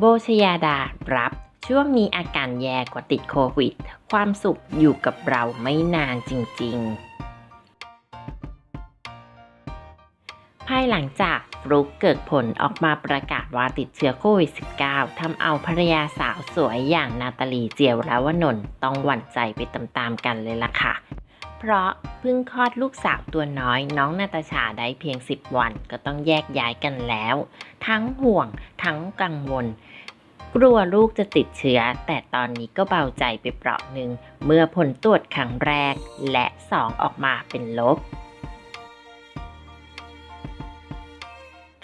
โบชยาดารับ ช่วงนี้อาการแย่กว่าติดโควิด ความสุขอยู่กับเราไม่นานจริง ๆ ภายหลังจากฟลุกเกิดผลออกมาประกาศว่าติดเชื้อโควิด -19 ทำเอาภรรยาสาวสวยอย่างนาตาลีเจียวราวนนท์ต้องหวั่นใจไปตามๆกันเลยล่ะค่ะ เพราะเพิ่งคลอดลูกสาวตัวน้อยน้องนาตาชาได้เพียง 10 วันก็ต้องแยกย้ายกันแล้ว ทั้งห่วงทั้งกังวล กลัวลูกจะติดเชื้อ แต่ตอนนี้ก็เบาใจไปเปราะหนึ่ง เมื่อผลตรวจครั้งแรกและ2ออกมาเป็นลบ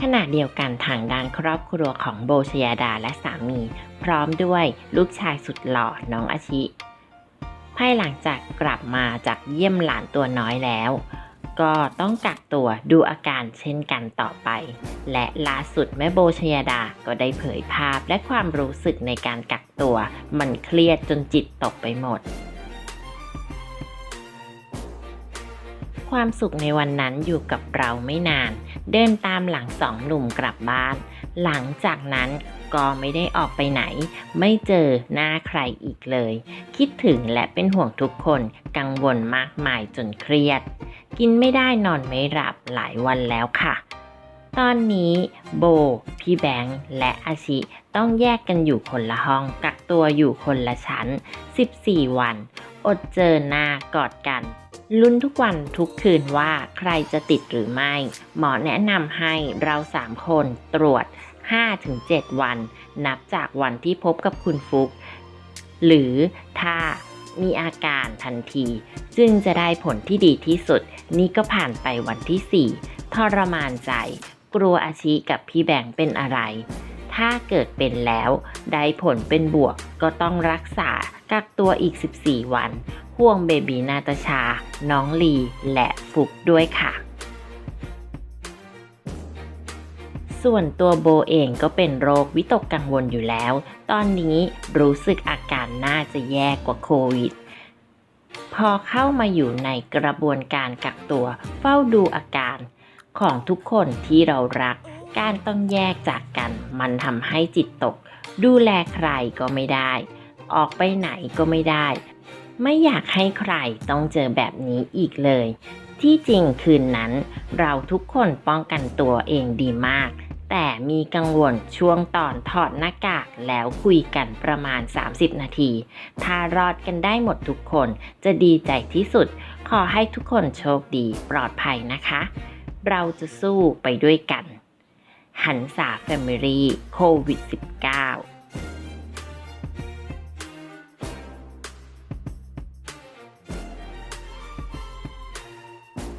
ขณะเดียวกันทางด้านครอบครัวของโบชยาดาและสามี พร้อมด้วยลูกชายสุดหล่อน้องอาชิายหลังจากกลับมาจากเยี่ยมหลานตัวน้อยแล้ว ก็ต้องกักตัวดูอาการเช่นกันต่อไป และล่าสุดแม่โบชยาดาก็ได้เผยภาพและความรู้สึกในการกักตัว มันเครียดจนจิตตกไปหมดความสุขในวันนั้นอยู่กับเราไม่นาน เดินตามหลังสองหนุ่มกลับบ้าน หลังจากนั้น ก็ไม่ได้ออกไปไหน ไม่เจอหน้าใครอีกเลย คิดถึงและเป็นห่วงทุกคนกังวลมากมายจนเครียด กินไม่ได้นอนไม่หลับหลายวันแล้วค่ะ ตอนนี้โบ พี่แบงค์และอาชิต้องแยกกันอยู่คนละห้อง กักตัวอยู่คนละชั้น 14 วัน อดเจอหน้ากอดกันลุ้นทุกวันทุกคืนว่าใครจะติดหรือไม่ หมอแนะนำให้เราสามคนตรวจ 5-7 วัน นับจากวันที่พบกับคุณฟุก หรือถ้ามีอาการทันที จึงจะได้ผลที่ดีที่สุด นี่ก็ผ่านไปวันที่ 4 ทรมานใจ กลัวอาชีกับพี่แบงเป็นอะไร ถ้าเกิดเป็นแล้ว ได้ผลเป็นบวกก็ต้องรักษากักตัวอีก 14 วัน ห่วงเบบีนาตาชา น้องลี และฟุกด้วยค่ะ ส่วนตัวโบเองก็เป็นโรควิตกกังวลอยู่แล้ว ตอนนี้รู้สึกอาการน่าจะแย่กว่าโควิด พอเข้ามาอยู่ในกระบวนการกักตัวเฝ้าดูอาการของทุกคนที่เรารัก การต้องแยกจากกัน มันทำให้จิตตก ดูแลใครก็ไม่ได้ ออกไปไหนก็ไม่ได้ ไม่อยากให้ใครต้องเจอแบบนี้อีกเลย ที่จริงคืนนั้น เราทุกคนป้องกันตัวเองดีมาก แต่มีกังวลช่วงตอนถอดหน้ากากแล้วคุยกันประมาณ 30 นาที ถ้ารอดกันได้หมดทุกคนจะดีใจที่สุด ขอให้ทุกคนโชคดีปลอดภัยนะคะ เราจะสู้ไปด้วยกัน หันษาแฟมิลี่โควิด -19